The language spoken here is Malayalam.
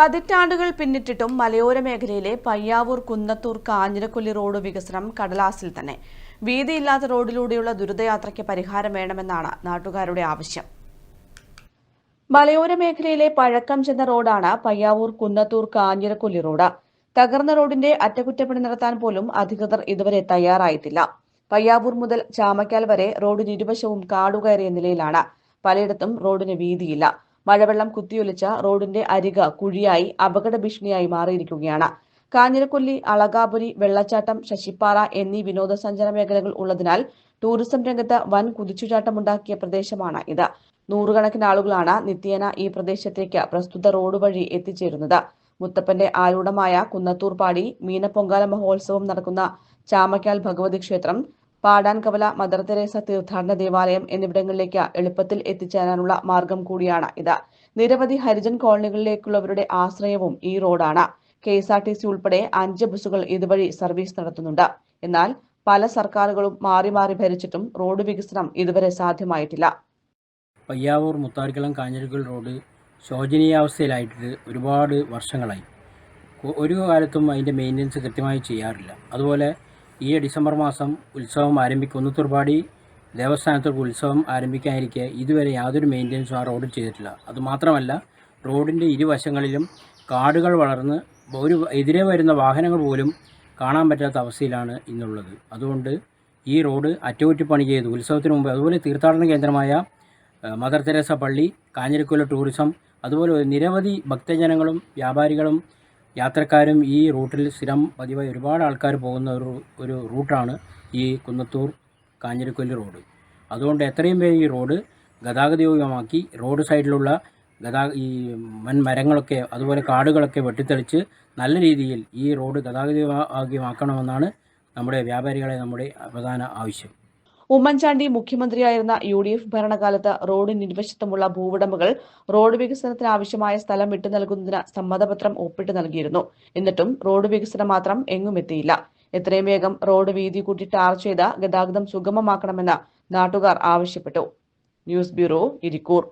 പതിറ്റാണ്ടുകൾ പിന്നിട്ടിട്ടും മലയോര മേഖലയിലെ പയ്യാവൂർ കുന്നത്തൂർ കാഞ്ഞിരക്കൊല്ലി റോഡ് വികസനം കടലാസിൽ തന്നെ. വീതിയില്ലാത്ത റോഡിലൂടെയുള്ള ദുരിതയാത്രയ്ക്ക് പരിഹാരം വേണമെന്നാണ് നാട്ടുകാരുടെ ആവശ്യം. മലയോര മേഖലയിലെ പഴക്കം ചെന്ന റോഡാണ് പയ്യാവൂർ കുന്നത്തൂർ കാഞ്ഞിരക്കൊല്ലി റോഡ്. തകർന്ന റോഡിന്റെ അറ്റകുറ്റപ്പണി നടത്താൻ പോലും അധികൃതർ ഇതുവരെ തയ്യാറായിട്ടില്ല. പയ്യാവൂർ മുതൽ ചാമക്കാൽ വരെ റോഡിന് ഇരുവശവും കാടുകയറിയ നിലയിലാണ്. പലയിടത്തും റോഡിന് വീതിയില്ല. മഴവെള്ളം കുത്തിയൊലിച്ച റോഡിന്റെ അരിക കുഴിയായി അപകട ഭീഷണിയായി മാറിയിരിക്കുകയാണ്. കാഞ്ഞിരക്കൊല്ലി അളകാപുരി വെള്ളച്ചാട്ടം ശശിപ്പാറ എന്നീ വിനോദസഞ്ചാര മേഖലകൾ ഉള്ളതിനാൽ ടൂറിസം രംഗത്ത് വൻ കുതിച്ചുചാട്ടമുണ്ടാക്കിയ പ്രദേശമാണ് ഇത്. നൂറുകണക്കിന് ആളുകളാണ് നിത്യേന ഈ പ്രദേശത്തേക്ക് പ്രസ്തുത റോഡ് വഴി എത്തിച്ചേരുന്നത്. മുത്തപ്പന്റെ ആരൂഢമായ കുന്നത്തൂർപാടി മീനപ്പൊങ്കാല മഹോത്സവം നടക്കുന്ന ചാമക്കാൽ ഭഗവതി ക്ഷേത്രം പാടാൻകവല മദർ തെരേസ തീർത്ഥാടന ദേവാലയം എന്നിവിടങ്ങളിലേക്ക് എളുപ്പത്തിൽ എത്തിച്ചേരാനുള്ള മാർഗം കൂടിയാണ് ഇത്. നിരവധി ഹരിജൻ കോളനികളിലേക്കുള്ളവരുടെ ആശ്രയവും ഈ റോഡാണ്. K S R T C ഉൾപ്പെടെ അഞ്ച് ബസ്സുകൾ ഇതുവഴി സർവീസ് നടത്തുന്നുണ്ട്. എന്നാൽ പല സർക്കാരുകളും മാറി മാറി ഭരിച്ചിട്ടും റോഡ് വികസനം ഇതുവരെ സാധ്യമായിട്ടില്ല. പയ്യാവൂർ മുത്താരിക്കുളം കാഞ്ഞിരക്കൽ റോഡ് ശോചനീയാവസ്ഥയിലായിട്ട് ഒരുപാട് വർഷങ്ങളായി. ഒരു കാലത്തും അതിന്റെ മെയിന്റനൻസ് കൃത്യമായി ചെയ്യാറില്ല. അതുപോലെ ഈ ഡിസംബർ മാസം ഉത്സവം ആരംഭിക്കും. കുന്നത്തൂർപാടി ദേവസ്ഥാനത്തേക്ക് ഉത്സവം ആരംഭിക്കാനിരിക്കെ ഇതുവരെ യാതൊരു മെയിന്റനൻസും ആ റോഡിൽ ചെയ്തിട്ടില്ല. അതുമാത്രമല്ല റോഡിന്റെ ഇരുവശങ്ങളിലും കാടുകൾ വളർന്ന് ഒരു എതിരെ വരുന്ന വാഹനങ്ങൾ പോലും കാണാൻ പറ്റാത്ത അവസ്ഥയിലാണ് ഇന്നുള്ളത്. അതുകൊണ്ട് ഈ റോഡ് അറ്റകുറ്റപ്പണി ചെയ്ത്. ഉത്സവത്തിന് മുമ്പ് അതുപോലെ തീർത്ഥാടന കേന്ദ്രമായ മദർ തെരേസ പള്ളി കാഞ്ഞിരക്കുല ടൂറിസം അതുപോലെ നിരവധി ഭക്തജനങ്ങളും വ്യാപാരികളും യാത്രക്കാരും ഈ റൂട്ടിൽ സ്ഥിരം പതിവായി ഒരുപാട് ആൾക്കാർ പോകുന്ന ഒരു ഒരു റൂട്ടാണ് ഈ കുന്നത്തൂർ കാഞ്ഞിരക്കൊല്ലി റോഡ്. അതുകൊണ്ട് എത്രയും വേഗം ഈ റോഡ് ഗതാഗതയോഗ്യമാക്കി റോഡ് സൈഡിലുള്ള ഗതാ ഈ വൻ മരങ്ങളൊക്കെ അതുപോലെ കാടുകളൊക്കെ വെട്ടിത്തെളിച്ച് നല്ല രീതിയിൽ ഈ റോഡ് ഗതാഗതയോഗ്യമാക്കണമെന്നാണ് നമ്മുടെ വ്യാപാരികളെ നമ്മുടെ പ്രധാന ആവശ്യം. ഉമ്മൻചാണ്ടി മുഖ്യമന്ത്രിയായിരുന്ന യു ഡി എഫ് ഭരണകാലത്ത് റോഡിന് ഇരുവശത്തുമുള്ള ഭൂവുടമകൾ റോഡ് വികസനത്തിന് ആവശ്യമായ സ്ഥലം വിട്ടു നൽകുന്നതിന് സമ്മതപത്രം ഒപ്പിട്ട് നൽകിയിരുന്നു. എന്നിട്ടും റോഡ് വികസനം മാത്രം എങ്ങും എത്തിയില്ല. എത്രയും വേഗം റോഡ് വീതി കൂട്ടി ടാർ ചെയ്ത് ഗതാഗതം സുഗമമാക്കണമെന്ന് നാട്ടുകാർ ആവശ്യപ്പെട്ടു. News bureau Irikkur.